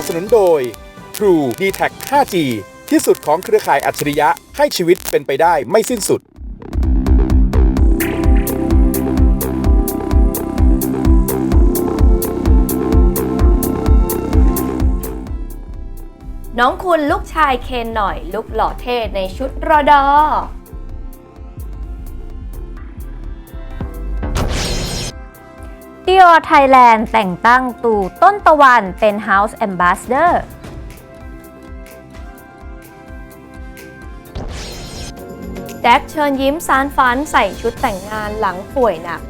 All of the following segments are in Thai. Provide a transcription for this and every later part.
บสนุนโดย True d t a c 5G ที่สุดของเครือข่ายอัจฉริยะให้ชีวิตเป็นไปได้ไม่สิ้นสุด น้องคุณลูกชายเคนหน่อยลุกหล่อเท่ในชุดรอดอ ดิออไทยแลนด์แต่งตั้งตูต้นตะวันเป็น House Ambassador แจ็คเชิญยิ้มสารฝันใส่ชุดแต่งงานหลังป่วยหนัก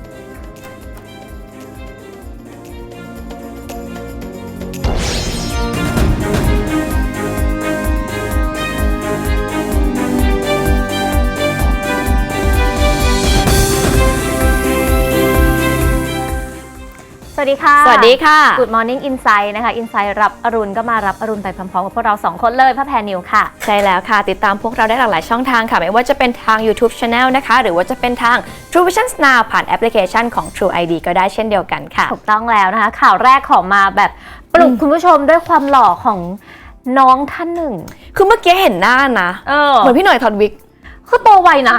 ค่ะ สวัสดีค่ะ Good Morning Insight นะคะ Insight รับอรุณก็มารับอรุณไปพร้อมๆกับพวกเราสองคนเลยพระแพรนิวค่ะ ใช่แล้วค่ะ ติดตามพวกเราได้หลากหลายช่องทางค่ะ ไม่ว่าจะเป็นทาง YouTube Channel นะคะ หรือว่าจะเป็นทาง True Vision Now ผ่านแอปพลิเคชันของ True ID ก็ได้เช่นเดียวกันค่ะ ถูกต้องแล้วนะคะ ข่าวแรกของมาแบบปลุกคุณผู้ชมด้วยความหล่อของน้องท่านหนึ่ง คือเมื่อกี้เห็นหน้านะ เออ เหมือนพี่หน่อยทอนวิก คือโตไวนะ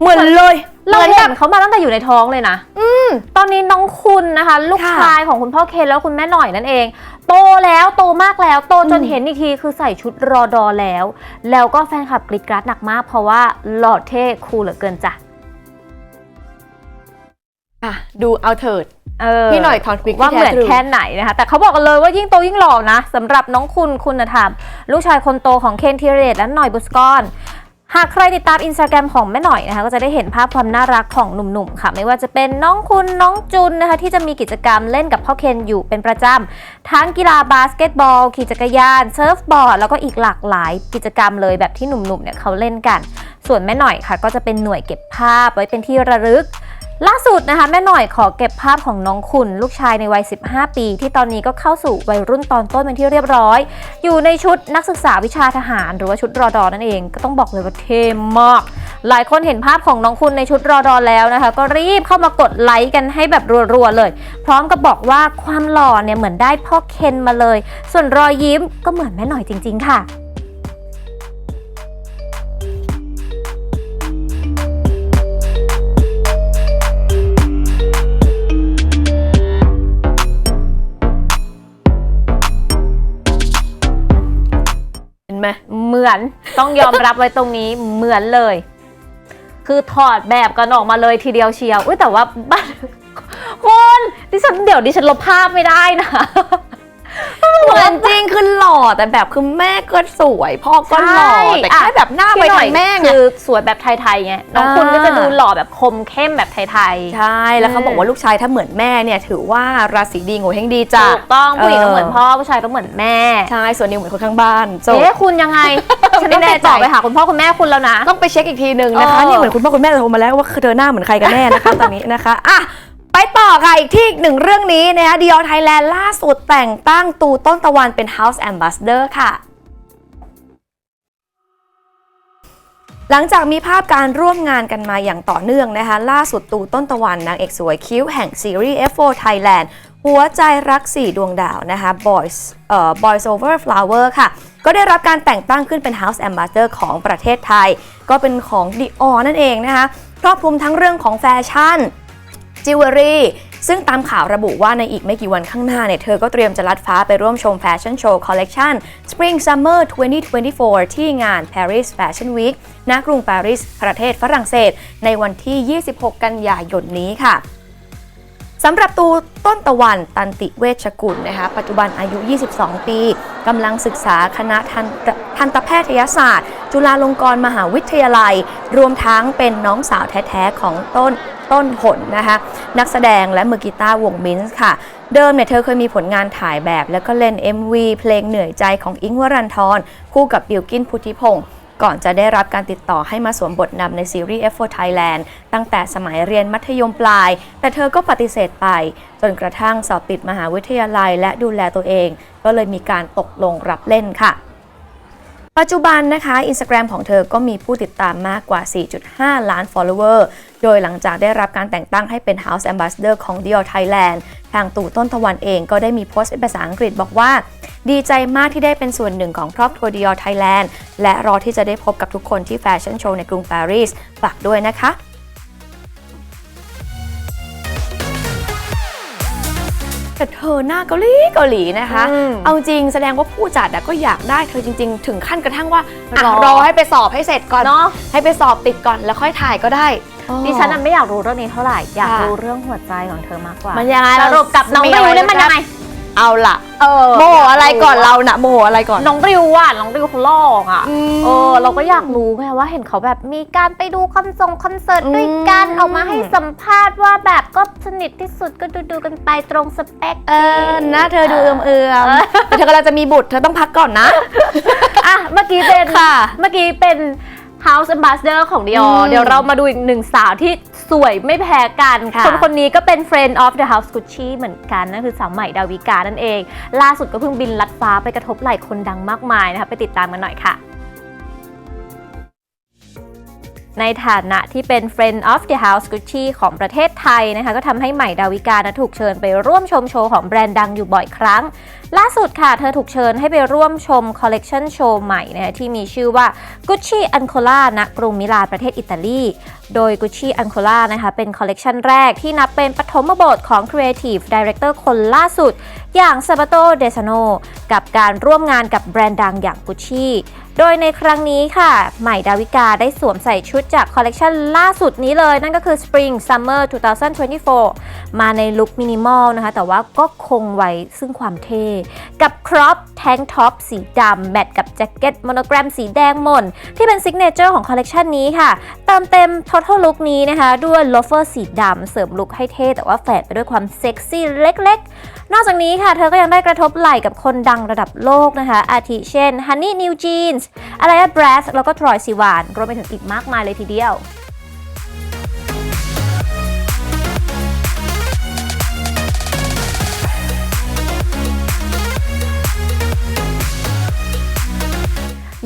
เหมือนเลย เราเหมือนเห็แบบนเขามาตั้งแต่อยู่ในท้องเลยนะ อืมตอนนี้น้องคุณนะคะ ลูกค่ะชายของคุณพ่อเคนแล้วคุณแม่หน่อยนั่นเอง โตแล้วโตมากแล้ว โตจนอืมเห็นอีกทีคือใส่ชุดรอดอแล้ว แล้วก็แฟนคลับกรีดกราดหนักมาก เพราะว่าหล่อเท่คูลเหลือเกินจ้ะอะดูเอาเถิดเออพี่หน่อยทอนวิกว่าเหมือนที่ท้ทรูแค่ไหนนะคะ แต่เขาบอกกันเลยว่ายิ่งโตยิ่งหล่อนะสำหรับน้องคุณคุณธรรมลูกชายคนโตของเคนธีรเดชและหน่อยบุสกอน หากใครติดตามอินสตาแกรมของแม่หน่อยนะคะก็จะได้เห็นภาพความน่ารักของหนุ่มๆค่ะ ไม่ว่าจะเป็นน้องคุณน้องจุนนะคะที่จะมีกิจกรรมเล่นกับพ่อเคนอยู่เป็นประจำ ทั้งกีฬาบาสเกตบอล ขี่จักรยานเซิร์ฟบอร์ดแล้วก็อีกหลากหลายกิจกรรมเลยแบบที่หนุ่มๆเนี่ยเขาเล่นกัน ส่วนแม่หน่อยค่ะ ก็จะเป็นหน่วยเก็บภาพไว้เป็นที่ระลึก ล่าสุดนะคะแม่หน่อยขอเก็บภาพของน้องคุณลูกชายในวัย 15 ปี ที่ตอนนี้ก็เข้าสู่วัยรุ่นตอนต้นเป็นที่เรียบร้อย อยู่ในชุดนักศึกษาวิชาทหาร หรือว่าชุดรอดอนั่นเองก็ต้องบอกเลยว่าเท่มากหลายคนเห็นภาพของน้องคุณในชุดรอดอแล้วนะคะ ก็รีบเข้ามากดไลค์กันให้แบบรัวๆเลย พร้อมกับบอกว่าความหล่อเนี่ยเหมือนได้พ่อเคนมาเลย ส่วนรอยยิ้มก็เหมือนแม่หน่อยจริง ๆ ค่ะ ไหมเหมือนต้องยอมรับไว้ตรงนี้เหมือนเลย คือถอดแบบกันออกมาเลยทีเดียวเชียวอุ้ยแต่ว่าบ้านคุณดิฉันเดี๋ยวดิฉันลบภาพไม่ได้นะ เหมือนจริงคือหล่อแต่แบบคือแม่ก็สวยพ่อก็หล่อใช่แต่แค่แบบหน้าไปพี่หน่ทาอยงแม่ไงคือสวยแบบไทยๆไงน้องคุณอ่าก็จะดูหล่อแบบคมเข้มแบบไทยใช่แล้วเขาบอกว่าลูกชายถ้าเหมือนแม่เนี่ยถือว่าราศีดีโง่เฮงดีๆจ้ะถูกต้องผู้หญิงก็เออเหมือนพ่อผู้ชายก็เหมือนแม่ใช่ส่วนนิวเหมือนคนข้างบ้านจบเอ๊ะคุณยังไงฉันต้องไม่แน่ติดต่อใจไปหาคุณพ่อคุณแม่คุณแล้วนะต้องไปเช็คอีกทีหนึ่งนะคะเออนี่เหมือนคุณพ่อคุณแม่โทรมาแล้วว่าเธอหน้าเหมือนใครกันแน่นะคะตอนนี้นะคะอะ ไปต่อค่ะอีกที่อีกหนึ่งเรื่องนี้นะคะดีออไทยแลนด์ล่าสุดแต่งตั้งตูต้นตะวันเป็น House Ambassador ค่ะ หลังจากมีภาพการร่วมงานกันมาอย่างต่อเนื่องนะคะ ล่าสุดตูต้นตะวันนางเอกสวยคิ้วแห่งซีรีส์ F4 Thailand หัวใจรักสี่ดวงดาวนะคะ Boys เอ่อ Boys Over Flower ค่ะ ก็ได้รับการแต่งตั้งขึ้นเป็น House Ambassador ของประเทศไทย ก็เป็นของ Dior นั่นเองนะคะครอบคลุมทั้งเรื่องของแฟชั่น จิวเวลรี่ ซึ่งตามข่าวระบุว่าในอีกไม่กี่วันข้างหน้าเนี่ย เธอก็เตรียมจะลัดฟ้าไปร่วมชมแฟชั่นโชว์คอลเลกชัน Spring Summer 2024 ที่งาน Paris Fashion Week ณ กรุงปารีสประเทศฝรั่งเศส ในวันที่ 26 กันยายนนี้ค่ะ สำหรับตูต้นตะวันตันติเวชกุลนะคะปัจจุบันอายุ 22 ปีกำลังศึกษาคณะทันตทันตแพทยศาสตร์ จุฬาลงกรณ์มหาวิทยาลัย รวมทั้งเป็นน้องสาวแท้ๆของต้นต้นหนนะคะนักแสดงและมือกีตาร์วงมินส์ค่ะ เดิมเนี่ยเธอเคยมีผลงานถ่ายแบบ แล้วก็เล่น MV เพลงเหนื่อยใจของอิงวรันทรคู่กับบิลกินพุทธิพงศ์ ก่อนจะได้รับการติดต่อให้มาสวมบทนำในซีรีส์ F4 Thailand ตั้งแต่สมัยเรียนมัธยมปลาย แต่เธอก็ปฏิเสธไป จนกระทั่งสอบติดมหาวิทยาลัยและดูแลตัวเอง ก็เลยมีการตกลงรับเล่นค่ะ ปัจจุบันนะคะ Instagram ของเธอก็มีผู้ติดตามมากกว่า 4.5 ล้าน follower โดยหลังจากได้รับการแต่งตั้งให้เป็น House Ambassador ของ Dior Thailand ทางตู่ต้นตะวันเองก็ได้มีโพสต์เป็นภาษาอังกฤษบอกว่า ดีใจมากที่ได้เป็นส่วนหนึ่งของครอบครัว Dior Thailand และรอที่จะได้พบกับทุกคนที่แฟชั่นโชว์ในกรุงปารีสฝากด้วยนะคะ แต่เธอหน้าเกาหลีเกาหลีนะคะ อืม เอาจริงแสดงว่าผู้จัดอะก็อยากได้เธอจริง ๆ ถึงขั้นกระทั่งว่าอะรอ รอให้ไปสอบให้เสร็จก่อนเนาะให้ไปสอบติดก่อนแล้วค่อยถ่ายก็ได้ดิฉันน่ะไม่อยากรู้เรื่องนี้เท่าไหร่ อยากค่ะ รู้เรื่องหัวใจของเธอมากกว่ามันยังไงสรุปกับน้องไม่ริวอะไรเนี่ยมันยังไง เอาล่ะเออโมโหอะไรก่อนเราน่ะโมโหอะไรก่อน น้องริวอะน้องริวเขาหลอกอะอืมเออเราก็อยากรู้ไงว่าเห็นเขาแบบมีการไปดูคอนเสิร์ตคอนเสิร์ตด้วยกันอืมออกมาให้สัมภาษณ์ว่าแบบก็สนิทที่สุดก็ดูดูๆกันไปตรงสเปคเออหน้าเธอดูเอื่อมเอือมๆแต่เธอกำลังจะมีบุตรเธอต้องพักก่อนนะอะเมื่อกี้เป็นค่ะเมื่อกี้เป็น House Ambassador ของ Dior อืมเดี๋ยวเรามาดูอีกหนึ่งสาวที่สวยไม่แพ้กันค่ะคนคนนี้ก็เป็น Friend of the House Gucci เหมือนกัน นั่นคือสาวใหม่ดาวิกานั่นเอง ล่าสุดก็เพิ่งบินลัดฟ้าไปกระทบไหล่คนดังมากมายนะคะไปติดตามกันหน่อยค่ะ ในฐานะที่เป็น Friend of the House Gucci ของประเทศไทยนะคะ ก็ทำให้ใหม่ดาวิกานะถูกเชิญไปร่วมชมโชว์ของแบรนด์ดังอยู่บ่อยครั้ง ล่าสุดค่ะ เธอถูกเชิญให้ไปร่วมชมคอลเลกชันโชว์ใหม่นะที่มีชื่อว่า Gucci Ancora ณกรุงมิลานประเทศอิตาลี โดย Gucci Ancora นะคะเป็นคอลเลกชันแรกที่นับเป็นปฐมบทของ Creative Director คนล่าสุด อย่าง Sabato De Sano กับการร่วมงานกับแบรนด์ดังอย่าง Gucci โดยในครั้งนี้ค่ะ ใหม่ดาวิกาได้สวมใส่ชุดจากคอลเลกชันล่าสุดนี้เลย นั่นก็คือ Spring Summer 2024 มาในลุคมินิมอลนะคะ แต่ว่าก็คงไว้ซึ่งความเท่ กับครอปแทงท็อปสีดำแมทกับแจ็คเก็ตโมโนแกรมสีแดงหม่น ที่เป็นซิกเนเจอร์ของคอลเลกชันนี้ค่ะ เติมเต็ม total look นี้นะคะ ด้วยโลเฟอร์สีดำเสริมลุคให้เท่แต่ว่าแฝงไปด้วยความเซ็กซี่เล็กๆ นอกจากนี้ค่ะ เธอก็ยังได้กระทบไหล่กับคนดังระดับโลกนะคะ อาทิเช่น Honey New อะไรอะแบรสแล้วก็ทรอยซิวาน รวมไปถึงอีกมากมายเลยทีเดียว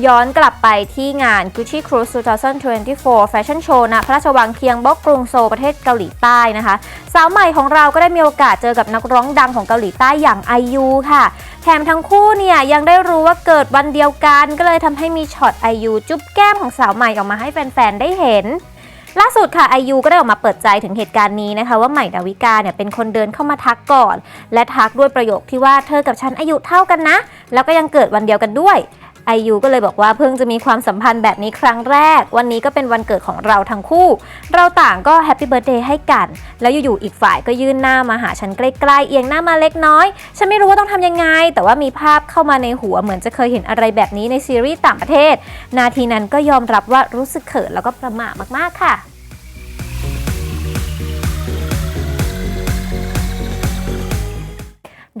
ย้อนกลับไปที่งาน Gucci Cruise 2024 Fashion Show ณพระราชวังเคียงบกกรุงโซลประเทศเกาหลีใต้นะคะ สาวใหม่ของเราก็ได้มีโอกาสเจอกับนักร้องดังของเกาหลีใต้อย่างไอยูค่ะ แถมทั้งคู่เนี่ยยังได้รู้ว่าเกิดวันเดียวกัน ก็เลยทำให้มีช็อตไอยูจุ๊บแก้มของสาวใหม่ออกมาให้แฟนๆ ได้เห็นล่าสุดค่ะไอยูก็ได้ออกมาเปิดใจถึงเหตุการณ์นี้นะคะ ว่าใหม่ดาวิกาเนี่ยเป็นคนเดินเข้ามาทักก่อน และทักด้วยประโยคที่ว่าเธอกับฉันอายุเท่ากันนะ แล้วก็ยังเกิดวันเดียวกันด้วย ไอยูก็เลยบอกว่าเพิ่งจะมีความสัมพันธ์แบบนี้ครั้งแรก วันนี้ก็เป็นวันเกิดของเราทั้งคู่ เราต่างก็แฮปปี้เบิร์ดเดย์ให้กัน แล้วอยู่ๆอีกฝ่ายก็ยื่นหน้ามาหาฉันใกล้ๆเอียงหน้ามาเล็กน้อย ฉันไม่รู้ว่าต้องทำยังไง แต่ว่ามีภาพเข้ามาในหัวเหมือนจะเคยเห็นอะไรแบบนี้ในซีรีส์ต่างประเทศ นาทีนั้นก็ยอมรับว่ารู้สึกเขินแล้วก็ประหม่ามากๆค่ะ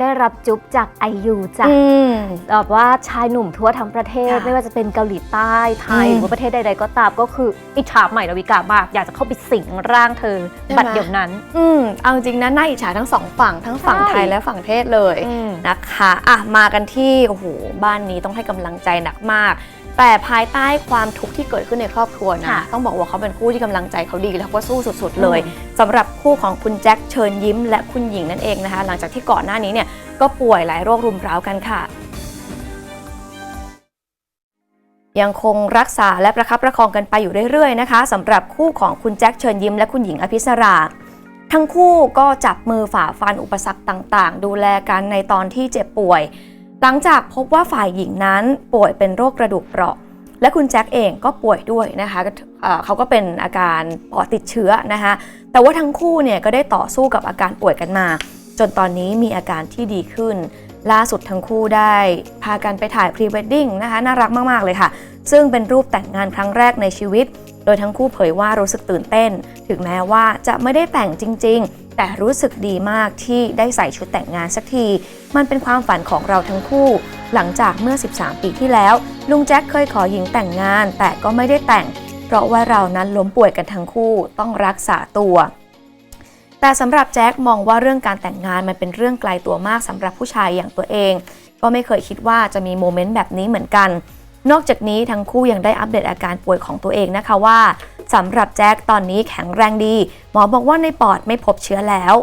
ได้รับจุ๊บจากไอยูจ้ะอืมแบบว่าชายหนุ่มทั่วทั้งประเทศค่ะไม่ว่าจะเป็นเกาหลีใต้ไทยอืมหรือว่าประเทศใดๆก็ตามก็คืออิจฉาใหม่ดาวิกามาก อยากจะเข้าไปสิงร่างเธอใช่ไหมบัดเดี๋ยวนั้น อืมเอาจริงนะน่าอิจฉาทั้งสองฝั่งทั้งฝั่งใช่ไทยและฝั่งเทศเลยอืมนะคะอะมากันที่โอ้โหบ้านนี้ต้องให้กำลังใจหนักมาก แต่ภายใต้ความทุกข์ที่เกิดขึ้นในครอบครัวนะ ค่ะต้องบอกว่าเขาเป็นคู่ที่กำลังใจเขาดีแล้วก็สู้สุดๆเลยอืมสำหรับคู่ของคุณแจ็คเชิญยิ้ม และคุณหญิงนั่นเองนะคะ หลังจากที่ก่อนหน้านี้เนี่ยก็ป่วยหลายโรครุมเร้ากันค่ะ ยังคงรักษาและประคับประคองกันไปอยู่เรื่อยๆนะคะสำหรับคู่ของคุณแจ็คเชิญยิ้ม และคุณหญิงอภิสรา ทั้งคู่ก็จับมือฝ่าฟันอุปสรรคต่างๆ ดูแลกันในตอนที่เจ็บป่วย หลังจากพบว่าฝ่ายหญิงนั้นป่วยเป็นโรคกระดูกเปราะ และคุณแจ็คเองก็ป่วยด้วยนะคะเอ่อเขาก็เป็นอาการปอดติดเชื้อนะคะแต่ว่าทั้งคู่เนี่ยก็ได้ต่อสู้กับอาการป่วยกันมา จนตอนนี้มีอาการที่ดีขึ้น ล่าสุดทั้งคู่ได้พากันไปถ่ายพรีเวดดิ้งนะคะน่ารักมาก ๆ เลยค่ะ ซึ่งเป็นรูปแต่งงานครั้งแรกในชีวิต โดยทั้งคู่เผยว่ารู้สึกตื่นเต้น ถึงแม้ว่าจะไม่ได้แต่งจริง ๆ แต่รู้สึกดีมากที่ได้ใส่ชุดแต่งงานสักที มันเป็นความฝันของเราทั้งคู่ หลังจากเมื่อ 13 ปีที่แล้ว ลุงแจ็คเคยขอหญิงแต่งงาน แต่ก็ไม่ได้แต่ง เพราะว่าเรานั้นล้มป่วยกันทั้งคู่ต้องรักษาตัวแต่สำหรับแจ็คมองว่าเรื่องการแต่งงานมันเป็นเรื่องไกลตัวมากสำหรับผู้ชายอย่างตัวเอง ก็ไม่เคยคิดว่าจะมีโมเมนต์แบบนี้เหมือนกัน นอกจากนี้ทั้งคู่ยังได้อัปเดตอาการป่วยของตัวเองนะคะว่าสำหรับแจ็คตอนนี้แข็งแรงดี หมอบอกว่าในปอดไม่พบเชื้อแล้ว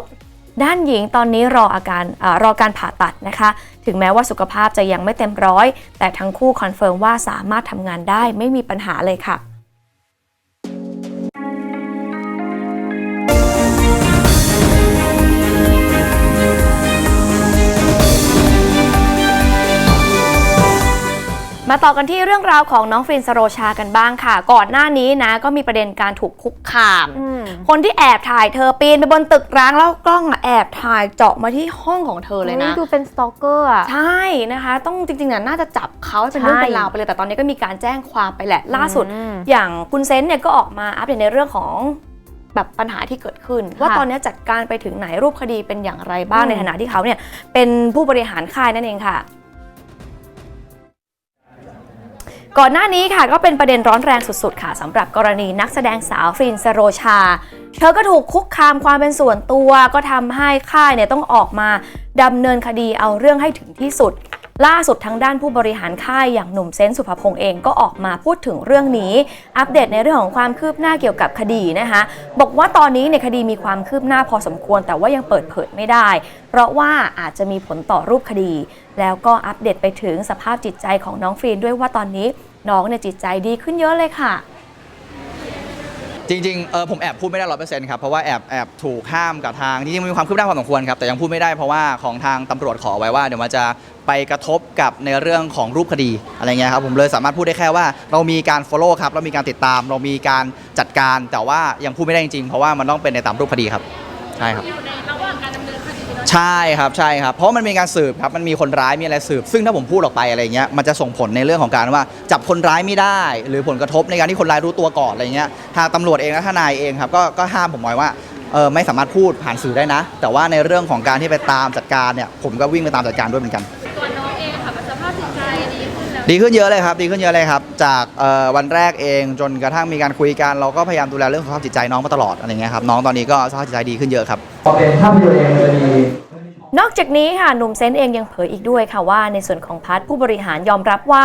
ด้านหญิงตอนนี้รออาการอรอการผ่าตัดนะคะ ถึงแม้ว่าสุขภาพจะยังไม่เต็มร้อย แต่ทั้งคู่คอนเฟิร์มว่าสามารถทำงานได้ไม่มีปัญหาเลยค่ะ มาต่อกันที่เรื่องราวของน้องฟินสโรชากันบ้างค่ะ ก่อนหน้านี้นะก็มีประเด็นการถูกคุกคามอืมคนที่แอบถ่ายเธอปีนไปบนตึกร้างแล้วกล้องอะแอบถ่ายเจาะมาที่ห้องของเธอเลยนะดูเป็นสตอกเกอร์อะใช่นะคะ ต้องจริงๆน่ะน่าจะจับเขาให้เป็นเรื่องใช่เป็นราวไปเลยแต่ตอนนี้ก็มีการแจ้งความไปแหละล่าสุดอืมอย่างคุณเซนต์เนี่ยก็ออกมาอัปเดตในเรื่องของแบบปัญหาที่เกิดขึ้น ว่าค่ะตอนนี้จัดการไปถึงไหนรูปคดีเป็นอย่างไรบ้างอืมในฐานะที่เขาเนี่ยเป็นผู้บริหารค่ายนั่นเองค่ะ ก่อนหน้านี้ค่ะก็เป็นประเด็นร้อนแรงสุดๆ ค่ะสำหรับกรณีนักแสดงสาวฟรินสโรชา เธอก็ถูกคุกคามความเป็นส่วนตัว ก็ทำให้ค่ายเนี่ยต้องออกมาดำเนินคดีเอาเรื่องให้ถึงที่สุด ล่าสุดทางด้านผู้บริหารค่ายอย่างหนุ่มเซนสุภพงษ์เองก็ออกมาพูดถึงเรื่องนี้ อัปเดตในเรื่องของความคืบหน้าเกี่ยวกับคดีนะคะ บอกว่าตอนนี้ในคดีมีความคืบหน้าพอสมควร แต่ว่ายังเปิดเผยไม่ได้ เพราะว่าอาจจะมีผลต่อรูปคดี แล้วก็อัปเดตไปถึงสภาพจิตใจของน้องฟรีนด้วยว่าตอนนี้น้องเนี่ยจิตใจดีขึ้นเยอะเลยค่ะ จริงๆ เออผมแอบพูดไม่ได้ร้อยเปอร์เซ็นต์ครับ เพราะว่าแอบแอบถูกห้ามกับทาง จริงๆมันมีความคืบหน้าพอสมควรครับ แต่ยังพูดไม่ได้เพราะว่าของทางตำรวจขอไว้ว่า เดี๋ยวมันจะไปกระทบกับในเรื่องของรูปคดีอะไรเงี้ยครับ ผมเลยสามารถพูดได้แค่ว่า เรามีการ follow ครับ เรามีการติดตาม เรามีการจัดการ แต่ว่ายังพูดไม่ได้จริงๆ เพราะว่ามันต้องเป็นในตามรูปคดีครับ ใช่ครับ ใช่ครับใช่ครับ เพราะมันมีการสืบครับมันมีคนร้ายมีอะไรสืบ ซึ่งถ้าผมพูดออกไปอะไรเงี้ยมันจะส่งผลในเรื่องของการว่า จับคนร้ายไม่ได้ หรือผลกระทบในการที่คนร้ายรู้ตัวก่อนอะไรเงี้ยทางตำรวจเองและทนายเองครับก็ก็ห้ามผมไว้ว่าเออไม่สามารถพูดผ่านสื่อได้นะ แต่ว่าในเรื่องของการที่ไปตามจัดการเนี่ยผมก็วิ่งไปตามจัดการด้วยเหมือนกัน ตัวน้องเองค่ะสภาพจิตใจดีขึ้นแล้วดีขึ้นเยอะเลยครับ ดีขึ้นเยอะเลยครับ จากเอ่อวันแรกเองจนกระทั่งมีการคุยกันเราก็พยายามดูแลเรื่องของสภาพจิตใจน้องมาตลอดอะไรเงี้ยครับน้องตอนนี้ก็สภาพจิตใจดีขึ้นเยอะครับ พอเป็นภาพยนตร์เองมันจะมีนอกจากนี้ค่ะหนุ่มเซนต์เองยังเผยอีกด้วยค่ะว่า ในส่วนของพาร์ทผู้บริหารยอมรับว่า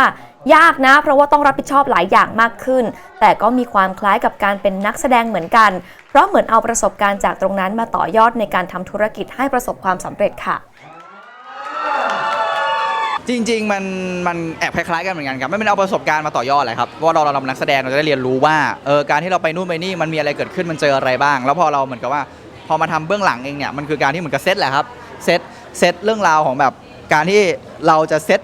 ยากนะ เพราะว่าต้องรับผิดชอบหลายอย่างมากขึ้น แต่ก็มีความคล้ายกับการเป็นนักแสดงเหมือนกัน เพราะเหมือนเอาประสบการณ์จากตรงนั้นมาต่อยอดในการทำธุรกิจให้ประสบความสำเร็จค่ะ จริง ๆ มันมันแอบคล้ายๆกันเหมือนกันครับไม่เป็นเอาประสบการณ์มาต่อยอดเลยครับเพราะว่าเราเราเป็นนักแสดงเราจะได้เรียนรู้ว่าเออการที่เราไปนู่นไปนี่มันมีอะไรเกิดขึ้นมันเจออะไรบ้าง แล้วพอเราเหมือนกับว่า พอมาทำเบื้องหลังเองเนี่ยมันคือการที่เหมือนกับเซตแหละครับเซตเซตเรื่องราวของแบบการที่เราจะเซต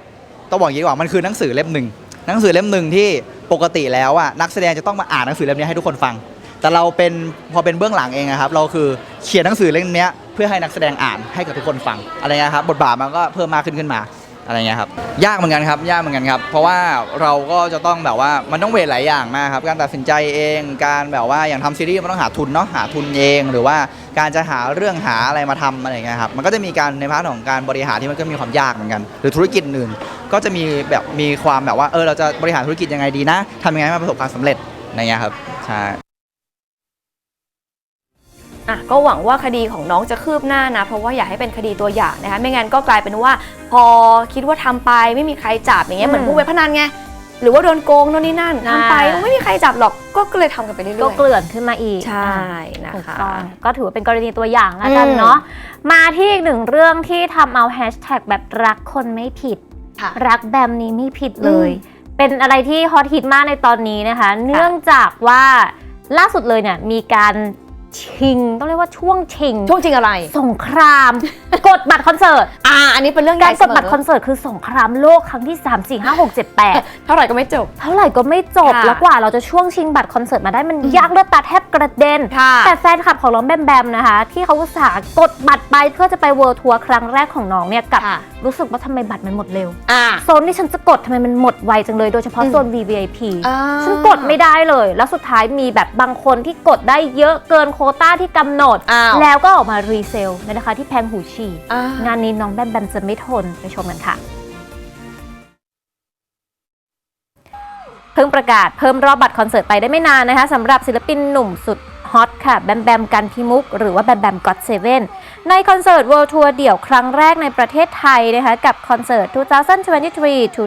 ต้องบอกอย่างนี้ว่ามันคือหนังสือเล่มหนึ่งหนังสือเล่มหนึ่งที่ปกติแล้วอะนักแสดงจะต้องมาอ่านหนังสือเล่มนี้ให้ทุกคนฟัง แต่เราเป็นพอเป็นเบื้องหลังเองอะครับ เราคือเขียนหนังสือเล่มนี้เพื่อให้นักแสดงอ่านให้กับทุกคนฟังอะไรเงี้ยครับบทบาทมันก็เพิ่มมากขึ้นขึ้นมา อะไรเงี้ยครับยากเหมือนกันครับ ยากเหมือนกันครับ เพราะว่าเราก็จะต้องแบบว่ามันต้องเวทหลายอย่างมากครับ การตัดสินใจเองการแบบว่าอย่างทำซีรีส์มันต้องหาทุนเนาะหาทุนเอง หรือว่าการจะหาเรื่องหาอะไรมาทำอะไรเงี้ยครับมันก็จะมีการในพาร์ทของการบริหารที่มันก็มีความยากเหมือนกัน หรือธุรกิจอื่นก็จะมีแบบมีความแบบว่าเออเราจะบริหารธุรกิจยังไงดีนะทำยังไงให้มันประสบความสำเร็จอะไรเงี้ยครับใช่ อะก็หวังว่าคดีของน้องจะคืบหน้านะ เพราะว่าอยากให้เป็นคดีตัวอย่างนะคะไม่งั้นก็กลายเป็นว่า พอคิดว่าทำไปไม่มีใครจับอย่างเงี้ยเหมือนอืมผู้เว็บพนันไงหรือว่าโดนโกงโน่นนี่นั่นอ่าทำไปไม่มีใครจับหรอกก็ก็เลยทำกันไปเรื่อยๆก็เกลื่อนขึ้นมาอีกใช่นะถูกคะต้องก็ถือว่าเป็นกรณีตัวอย่างแล้วกันอืมเนาะมาที่อีกหนึ่งเรื่องที่ทำเอาแฮชแท็กแบบรักคนไม่ผิดค่ะรักแบบนี้ไม่ผิดเลยอืเป็นอะไรที่ฮอตฮิตมากในตอนนี้นะคะ เนื่องจากว่าล่าสุดเลยเนี่ยมีการ ชิง ต้องเรียกว่าช่วงชิง ช่วงจริงอะไร สงคราม กดบัตรคอนเสิร์ต อ่า อันนี้เป็นเรื่องใหกาญ่รกดบัตรคอนเสิร์ตคือสงครามโลกครั้งที่ 3 4 5 6 7 8 เท่าไหร่ก็ไม่จบ เท่าไหร่ก็ไม่จบ ค่ะแล้วกว่าเราจะช่วงชิงบัตรคอนเสิร์ตมาได้มันยากเลือดตาแทบกระเด็น ค่ะ แต่แฟนคลับของน้องแบมแบมนะคะ ที่เขาอุตส่าห์กดบัตรไปเพื่อจะไปเวิลด์ทัวร์ครั้งแรกของน้องเนี่ยกลับ ค่ะ รู้สึกว่าทำไมบัตรมันหมดเร็ว อ่า โซนที่ฉันจะกดทำไมมันหมดไวจังเลย โดยเฉพาะอืมโซน VVIP อ่า ฉันกดไม่ได้เลย แล้วสุดท้ายมีแบบบางคนที่กดได้เยอะเกินโควต้าที่กำหนด อ้าวแล้วก็ออกมารีเซลในราคาที่แพงหูฉี่อ่างานนี้น้องแบมแบมจะไม่ทนไปชมกันค่ะ เพิ่งประกาศเพิ่มรอบบัตรคอนเสิร์ตไปได้ไม่นานนะคะสำหรับศิลปินหนุ่มสุด ฮอตค่ะ แบมแบมกันพิมุก หรือว่าแบมแบมก็ t เซเว่นในคอนเสิร์ต World Tour เดี่ยวครั้งแรกในประเทศไทยนะคะ กับคอนเสิร์ต 2023 to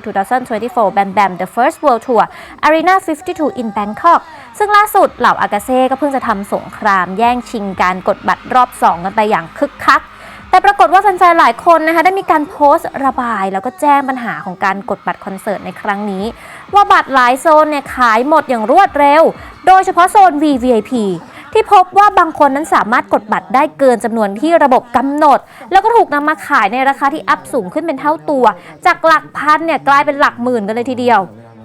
2024 Bam Bam The First World Tour Arena 52 in Bangkok ซึ่งล่าสุดเหล่าอากาเซ่ก็เพิ่งจะทำสงครามแย่งชิงการกดบัตรรอบ 2 กันไปอย่างคึกคักแต่ปรากฏว่าแฟนๆ หลายคนนะคะได้มีการโพสต์ระบาย แล้วก็แจ้งปัญหาของการกดบัตรคอนเสิร์ตในครั้งนี้ ว่าบัตรหลายโซนเนี่ยขายหมดอย่างรวดเร็ว โดยเฉพาะโซน VVIP ที่พบว่าบางคนนั้นสามารถกดบัตรได้เกินจำนวนที่ระบบกำหนด แล้วก็ถูกนำมาขายในราคาที่อัพสูงขึ้นเป็นเท่าตัว จากหลักพันเนี่ยกลายเป็นหลักหมื่นกันเลยทีเดียว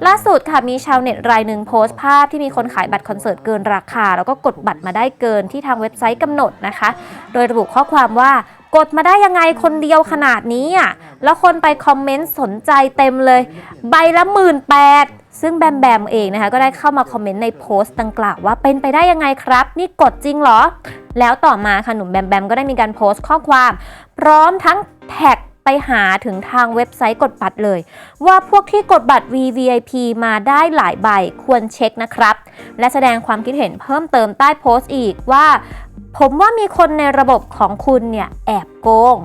ล่าสุดค่ะมีชาวเน็ตรายหนึ่งโพสต์ภาพที่มีคนขายบัตรคอนเสิร์ตเกินราคา แล้วก็กดบัตรมาได้เกินที่ทางเว็บไซต์กำหนดนะคะ โดยระบุข้อความว่า กดมาได้ยังไงคนเดียวขนาดนี้อะแล้วคนไปคอมเมนต์สนใจเต็มเลย ใบละหมื่นแปดซึ่งแบมแบมเองนะคะก็ได้เข้ามาคอมเมนต์ในโพสต์ดังกล่าวว่าเป็นไปได้ยังไงครับ นี่กดจริงเหรอ แล้วต่อมาค่ะหนุ่มแบมแบมก็ได้มีการโพสต์ข้อความ พร้อมทั้งแท็กไปหาถึงทางเว็บไซต์กดบัตรเลย ว่าพวกที่กดบัตร VVIP มาได้หลายใบควรเช็คนะครับ และแสดงความคิดเห็นเพิ่มเติมใต้โพสต์อีกว่า ผมว่ามีคนในระบบของคุณเนี่ยแอบโกง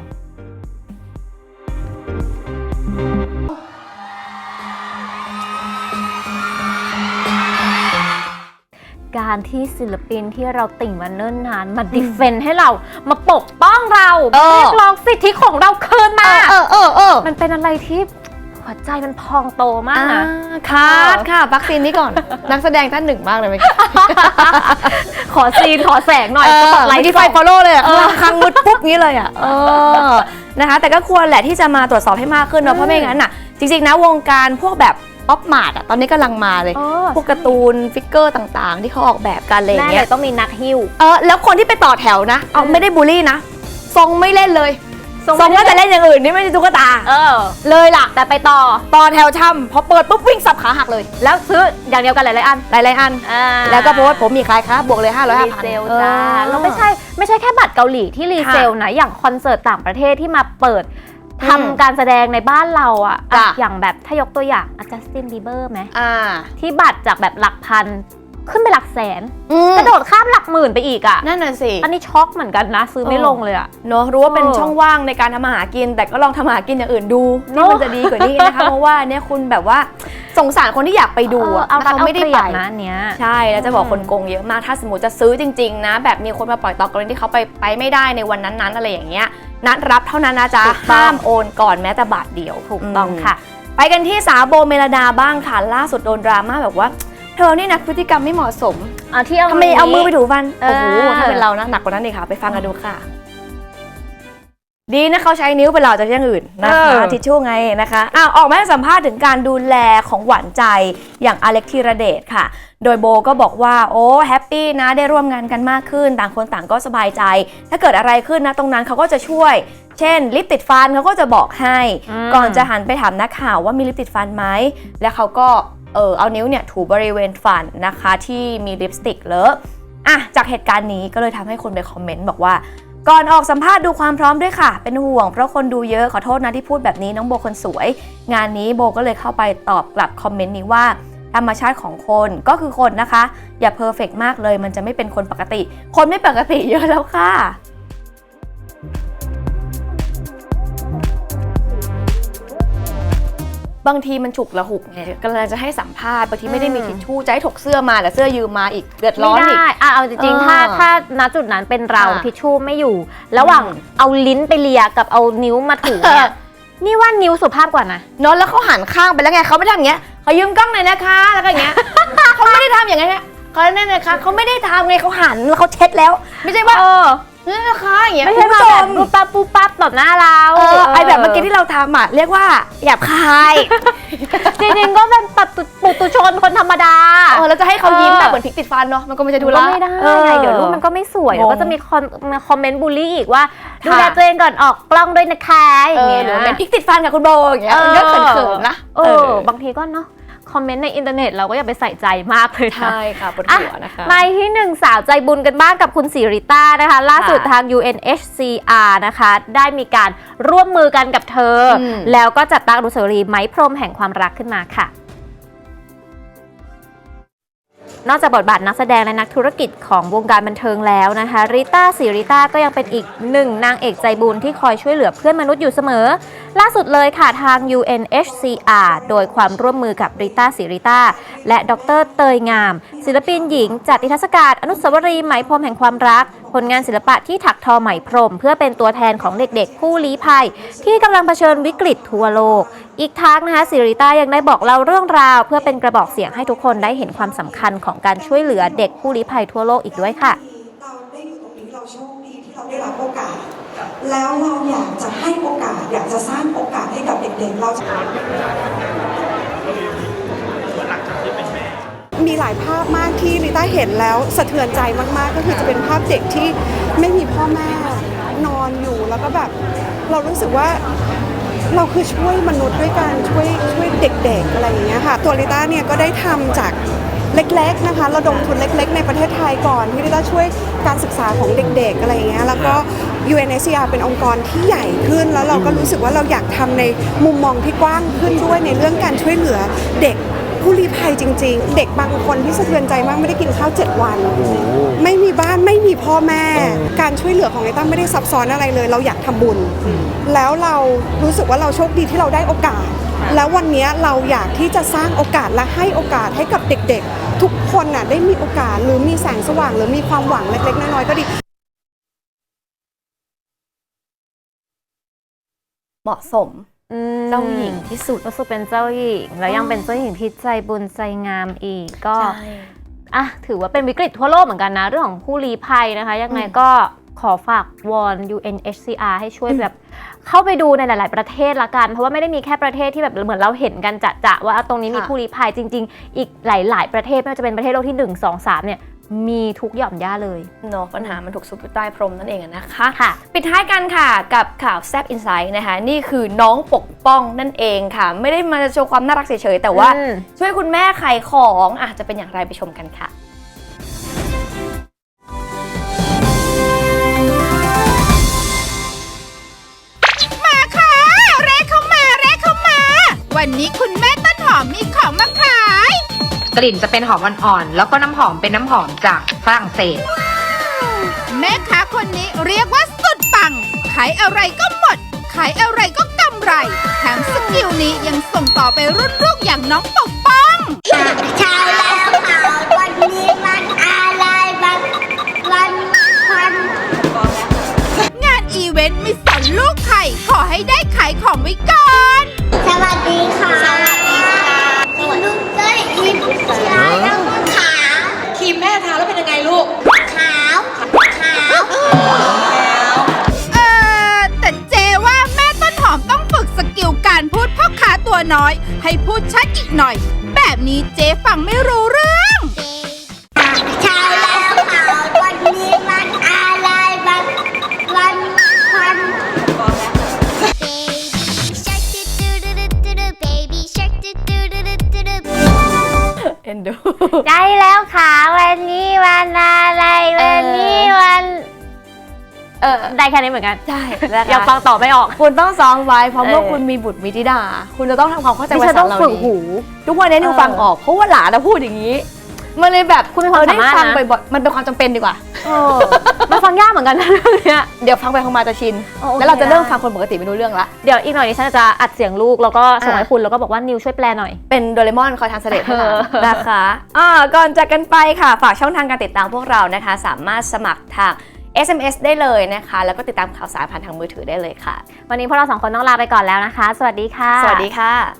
การที่ศิลปินที่เราติ่งมาเนิ่นนาน มาดิเฟนให้เรา มาปกป้องเราเออเรียกร้องสิทธิของเราคืนมา เออเออเออมันเป็นอะไรที่ หัวใจมันพองโตมากอ่านะคัดค่ะวัคซีนนี้ก่อน นักแสดงท่านหนึ่งมากเลยเมื่อกี้ขอซีนขอแสงหน่อยเอก็อบอกไลไลท์ที่ที่ไฟไฟฟอลโล่เลยอะเออครั้งมืดปุ๊บงี้เลยอะเออนะคะ แต่ก็ควรแหละที่จะมาตรวจสอบให้มากขึ้นเนาะเพราะไม่งั้นน่ะ จริงๆนะวงการพวกแบบออฟมาดอะตอนนี้กำลังมาเลยเออพวกการ์ตูนฟิกเกอร์ต่างๆ ที่เขาออกแบบกันอะไรอแน่ย่างเลเงี้ยยต้องมีนักหิ้วเออแล้วคนที่ไปต่อแถวนะ เอาไม่ได้บูลลี่นะทรงไม่เล่นเลย ทรงก็จะเล่นอย่างอื่นนี่ไม่ใช่ตุ๊กตา เออ เลยล่ะ แต่ไปต่อ ต่อแถวช่ำพอเปิดปุ๊บวิ่งสับขาหักเลย แล้วซื้ออย่างเดียวกันหลายๆอัน หลายๆอัน อ่าแล้วก็โพสต์ผมมีขายครับบวกเลย 500รี5,000 เซลจ้าแล้วไม่ใช่ไม่ใช่แค่บัตรเกาหลีที่รีเซลนะอย่างคอนเสิร์ตต่างประเทศที่มาเปิดอืมทำการแสดงในบ้านเราอะอะจ้ะอย่างแบบถ้ายกตัวอย่างจัสตินบีเบอร์ไหม อ่า ที่บัตรจากแบบหลักพัน ขึ้นไปหลักแสนอืมกระโดดข้ามหลักหมื่นไปอีกอะนั่นน่ะสิ อันนี้ช็อกเหมือนกันนะ ซื้อไม่เออลงเลยอะเนอะรู้ว่าเป็นเออช่องว่างในการทำมาหากิน แต่ก็ลองทำมาหากินอย่างอื่นดูเนนี่อะ มันจะดีกว่านี้นะคะ เพราะว่าเนี่ยคุณแบบว่าสงสารคนที่อยากไปดูอะเอาแล้วเอาเขาไม่ได้เปรีไปยบนะอันเนี้ย ใช่แล้วจะบอกอืมคนโกงเยอะมากถ้าสมมติจะซื้อจริง ๆ นะ แบบมีคนมาปล่อยต่อกรณีที่เขาไปไปไม่ได้ในวันนั้นๆอะไรอย่างเงี้ยนัดรับเท่านั้นนะจ๊ะถูกต้อง ห้ามโอนก่อนแม้แต่บาทเดียว ถูกต้องมค่ะ ไปกันที่สาวโบเมลดาบ้างค่ะล่าสุดโดนดราม่าแบบว่าเธอนี่นะพฤติกรรมไม่เหมาะสมเอาที่เอาทำไมเอามือไปถูฟันเอโอ้อโหถ้าเป็นเรานะหนักกว่านั้นเลยค่ะ ไปฟังกันดูค่ะ ดีนะเขาใช้นิ้วเป็นเราจากอย่างอื่นนะคะทิชชู่ไงนะคะอ้าวออกมาให้สัมภาษณ์ถึงการดูแลของหวานใจอย่างอเล็กธีรเดชค่ะ โดยโบก็บอกว่าโอ้แฮปปี้นะได้ร่วมงานกันมากขึ้น ต่างคนต่างก็สบายใจ ถ้าเกิดอะไรขึ้นนะตรงนั้นเขาก็จะช่วยเช่นลิปติดฟันเขาก็จะบอกให้อืมก่อนจะหันไปถามนักข่าวว่ามีลิปติดฟันไหม แล้วเขาก็ เออเอานิ้วเนี่ยถูบริเวณฟันนะคะที่มีลิปสติกเลอะอะจากเหตุการณ์นี้ก็เลยทำให้คนไปคอมเมนต์บอกว่า ก่อนออกสัมภาษณ์ดูความพร้อมด้วยค่ะ เป็นห่วงเพราะคนดูเยอะขอโทษนะที่พูดแบบนี้น้องโบคนสวย งานนี้โบก็เลยเข้าไปตอบกลับคอมเมนต์นี้ว่าธรรมชาติของคนก็คือคนนะคะ อย่าเพอร์เฟกมากเลย มันจะไม่เป็นคนปกติ คนไม่ปกติเยอะแล้วค่ะ บางทีมันฉุกละหุกไงกำลังจะให้สัมภาษณ์บางทีไม่ได้มีอืมทิชชู่จะให้ถกเสื้อมาแต่เสื้อยืมมาอีกเดือดร้ไม่อนอีก ได้อะเอาจริงเออๆถ้าถ้าณจุดนั้นเป็นเราค่ะทิชชู่ไม่อยู่ ระหว่างอืม เอาลิ้นไปเลียกับเอานิ้วมาถูเนี่ยนี่ว่านิ้วสุภาพกว่านะ เนอะแล้วเขาหันข้างไปแล้วไงเขาไม่ทำอย่างเงี้ยเขายืมกล้องหน่อยนะคะ แล้วก็อย่างเงี้ย เขาไม่ได้ทำอย่างเงี้ยเขาเนี่ยนะคะเขาไม่ได้ทำไงเขาหันแล้วเขาเช็ดแล้ว ไม่ใช่ว่าเออเนี่ยนะคะอย่างเงี้ยไม่ใช่คุณมาผู้ชแบบมปุ๊บปั๊บปุ๊บปั๊บต่อหน้าเราเออไอแบบเมื่อกี้ที่เราทำอะเรียกว่าหยาบคาย จริงๆก็เป็นปัตุปุตุชนคนธรรมดา เออแล้วจะให้เขายิ้มเออแบบเหมือนพริกติดฟันเนาะมันก็ไม่จะดูก็ละ ไม่ได้ออไงเดี๋ยวรูปมันก็ไม่สวยงงเดี๋ยวก็จะมีคอนมาคอมเมนต์บูลลี่อีกว่าค่ะดูแลตัวเองก่อนออกกล้องด้วยนะคะอเอย่างอเงี้ยหรือเป็นพริกติดฟันกับคุณโบอย่างเงี้ยมันก็เขินๆนะ เออบางทีก็เนาะ คอมเมนต์ในอินเทอร์เน็ตเราก็อย่าไปใส่ใจมากเลยนะใช่ค่ะปวดอะหัวนะคะมาที่หนึ่งสาวใจบุญกันบ้างกับคุณสิริต้านะคะ ล่าสุดค่ะทาง UNHCR นะคะ ได้มีการร่วมมือกันกับเธออมแล้วก็จัดตั้งอนุสาวรีย์ไม้พรมแห่งความรักขึ้นมาค่ะ นอกจากบทบาทนักแสดงและนักธุรกิจของวงการบันเทิงแล้วนะคะริต้าสิริต้าก็ยังเป็นอีกหนึ่งนางเอกใจบุญที่คอยช่วยเหลือเพื่อนมนุษย์อยู่เสมอ ล่าสุดเลยค่ะทาง UNHCR โดยความร่วมมือกับริต้าสิริต้าและดรเตยงาม ศิลปินหญิง จัดนิทรรศการอนุสาวรีย์ไหมพรมแห่งความรัก ผลงานศิลปะที่ถักทอไหมพรม เพื่อเป็นตัวแทนของเด็กๆ ผู้ลี้ภัย ที่กำลังเผชิญวิกฤตทั่วโลก อีกทั้งนะคะสิริต้ายังได้บอกเล่าเรื่องราว เพื่อเป็นกระบอกเสียงให้ทุกคนได้เห็นความสำคัญของการช่วยเหลือเด็กผู้ลี้ภัยทั่วโลกอีกด้วยค่ะ เราได้อยู่ตรงนี้เราโชคดีที่เราได้รับโอกาส แล้วเราอยากจะให้โอกาสอยากจะสร้างโอกาสให้กับเด็กๆเราจะมีหลายภาพมากที่ลิต้าเห็นแล้วสะเทือนใจมากๆ ก็คือจะเป็นภาพเด็กที่ไม่มีพ่อแม่นอนอยู่แล้วก็แบบ เรารู้สึกว่า เราคือช่วยมนุษย์ด้วยการช่วยช่วยเด็กๆอะไรอย่างเงี้ยค่ะ ตัวลิต้าเนี่ยก็ได้ทำจากเล็กๆนะคะระดมทุนเล็ก ๆ ในประเทศไทยก่อนที่ลิต้าช่วยการศึกษาของเด็ก ๆ อะไรอย่างเงี้ยแล้วก็ UNHCR เป็นองค์กรที่ใหญ่ขึ้น แล้วเราก็รู้สึกว่าเราอยากทำในมุมมองที่กว้างขึ้นด้วยในเรื่องการช่วยเหลือเด็ก ผู้ลี้ภัยจริง ๆ เด็กบางคนที่สะเทือนใจมากไม่ได้กินข้าวเจ็ดวัน ไม่มีบ้านไม่มีพ่อแม่ การช่วยเหลือของลิต้าไม่ได้ซับซ้อนอะไรเลย เราอยากทำบุญ แล้วเรารู้สึกว่าเราโชคดีที่เราได้โอกาส แล้ววันนี้เราอยากที่จะสร้างโอกาสและให้โอกาสให้กับเด็กๆ ทุกคนน่ะได้มีโอกาสหรือมีแสงสว่างหรือมีความหวังเล็กๆน้อยๆก็ดีเหมาะสม เจ้าหญิงที่สุด รู้สึกเป็นเจ้าหญิง แล้วยังเป็นเจ้าหญิงที่ใจบุญใจงามอีกก็อะถือว่าเป็นวิกฤตทั่วโลกเหมือนกันนะ เรื่องของผู้ลี้ภัยนะคะ ยังไงก็ขอฝากวอน UNHCR ให้ช่วยแบบ เข้าไปดูในหลาย ๆ ประเทศละกัน เพราะว่าไม่ได้มีแค่ประเทศที่แบบเหมือนเราเห็นกันจะจะๆว่าตรงนี้มีค่ะ ผู้ลี้ภัยจริง ๆ อีกหลาย ๆ ประเทศไม่ว่าจะเป็นประเทศโลกที่ 1 2 3เนี่ย มีทุกหย่อมย่าเลย เนาะปัญหามันถูกซุกอยู่ใต้พรมนั่นเองอะนะคะค่ะปิดท้ายกันค่ะกับข่าวแซบอินไซด์นะคะ นี่คือน้องปกป้องนั่นเองค่ะ ไม่ได้มาโชว์ความน่ารักเฉยๆแต่ว่า อืม ช่วยคุณแม่ขายของอะจะเป็นอย่างไรไปชมกันค่ะมาค่ะเรเข้ามาเรเข้ามา วันนี้คุณแม่ต้นหอมมีของมาขาย กลิ่นจะเป็นหอมอ่อนๆ แล้วก็น้ำหอมเป็นน้ำหอมจากฝรั่งเศส แม่ค้าคนนี้เรียกว่าสุดปัง ขายอะไรก็หมด ขายอะไรก็กำไร แถมสกิลนี้ยังส่งต่อไปรุ่นลูกอย่างน้องปกป้องเช้าแล้วค่ะวันนี้วันอะไรวันวันวันงานอีเวนต์ไม่สนลูกใครขอให้ได้ขายของไว้ก่อน สวัสดีค่ะสวัสดีค่ะ น้อย ให้พูดชัดอีกหน่อย แบบนี้เจ๊ฟังไม่รู้เรื่อง เออได้แค่นี้เหมือนกันใช่นะคะยังฟังต่อไม่ออก คุณต้องซ้อมไว้เพราะเออเมื่อคุณมีบุตรมีธิดา คุณจะต้องทำความเข้าใจดิภาฉันษาต้องเหล่าฝึกนี้หูทุกวันนี้นิวเออฟังออกเพราะว่าหลานนะพูดอย่างนี้มันเลยแบบคุณมีความเออได้สามารถฟังนะบ่อยๆมันเป็นความจำเป็นดีกว่าเออมันฟังยากเหมือนกันนะเรื่องเนี้ยเดี๋ยวฟังไปฟังมาจะชินโอเคแล้วเราจะเริ่มได้ฟังคนปกติไม่รู้เรื่องละ เดี๋ยวอีกหน่อยดิฉันจะอัดเสียงลูกแล้วก็ส่งอะให้คุณแล้วก็บอกว่านิวช่วยแปลหน่อย เป็นโดเรมอนคอยทานเสด็จให้เออนะคะอ่าก่อนจากกันไปค่ะ ฝากช่องทางการติดตามพวกเรานะคะ สามารถสมัครทาง SMS ได้เลยนะคะ แล้วก็ติดตามข่าวสารผ่านทางมือถือได้เลยค่ะ วันนี้พวกเราสองคนต้องลาไปก่อนแล้วนะคะ สวัสดีค่ะ สวัสดีค่ะ